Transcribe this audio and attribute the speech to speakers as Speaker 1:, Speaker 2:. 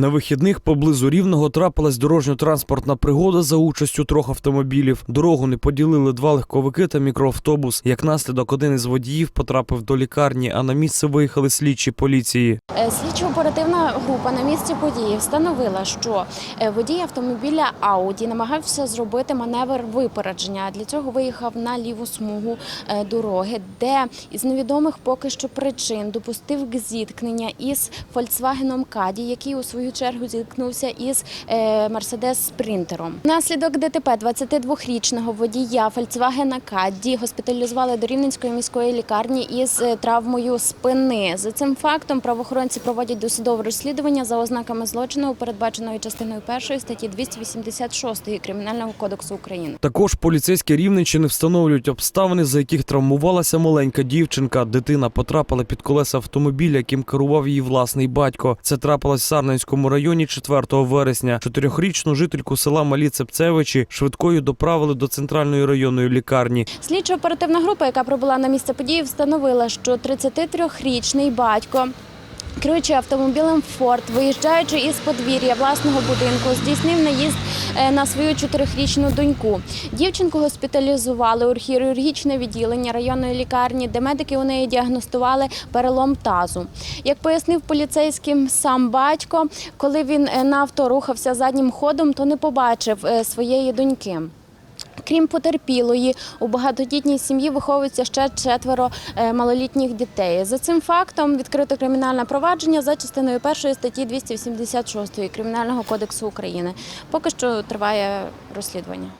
Speaker 1: На вихідних поблизу рівного трапилась дорожньо-транспортна пригода за участю трьох автомобілів. Дорогу не поділили два легковики та мікроавтобус. Як наслідок, один із водіїв потрапив до лікарні, а на місце виїхали слідчі поліції.
Speaker 2: Е, Слідчо-оперативна група на місці події встановила, що е, водій автомобіля Ауді намагався зробити маневр випередження. Для цього виїхав на ліву смугу е, дороги, де із невідомих поки що причин допустив зіткнення із Volkswagen Каді, який у свою чергу зіткнувся із Мерседес Спринтером. Наслідок ДТП 22-річного водія Volkswagen Каді госпіталізували до Рівненської міської лікарні із е, травмою спини. За цим фактом правоохоронці проводять досудове розслідування за ознаками злочину, передбаченої частиною першої статті 286 Кримінального кодексу України.
Speaker 1: Також поліцейські Рівненщини встановлюють обставини, за яких травмувалася маленька дівчинка. Дитина потрапила під колеса автомобіля, яким керував її власний батько. Це трапилось в Сарненському районі 4 вересня. Чотирьохрічну жительку села Малі Цепцевичі швидкою доправили до центральної районної лікарні.
Speaker 2: Слідчо-оперативна група, яка прибула на місце події, встановила, що 33-річний батько. Керуючи автомобілем Форд, виїжджаючи із подвір'я власного будинку, здійснив наїзд е, на свою чотирьохрічну доньку. Дівчинку госпіталізували у хірургічне відділення районної лікарні, де медики у неї діагностували перелом тазу. Як пояснив поліцейським сам батько, коли він е, на авто рухався заднім ходом, то не побачив е, своєї доньки. Крім потерпілої, у багатодітній сім'ї виховується ще четверо е, малолітніх дітей. За цим фактом відкрито кримінальне провадження за частиною першої статті 286 Кримінального кодексу України. Поки що триває розслідування.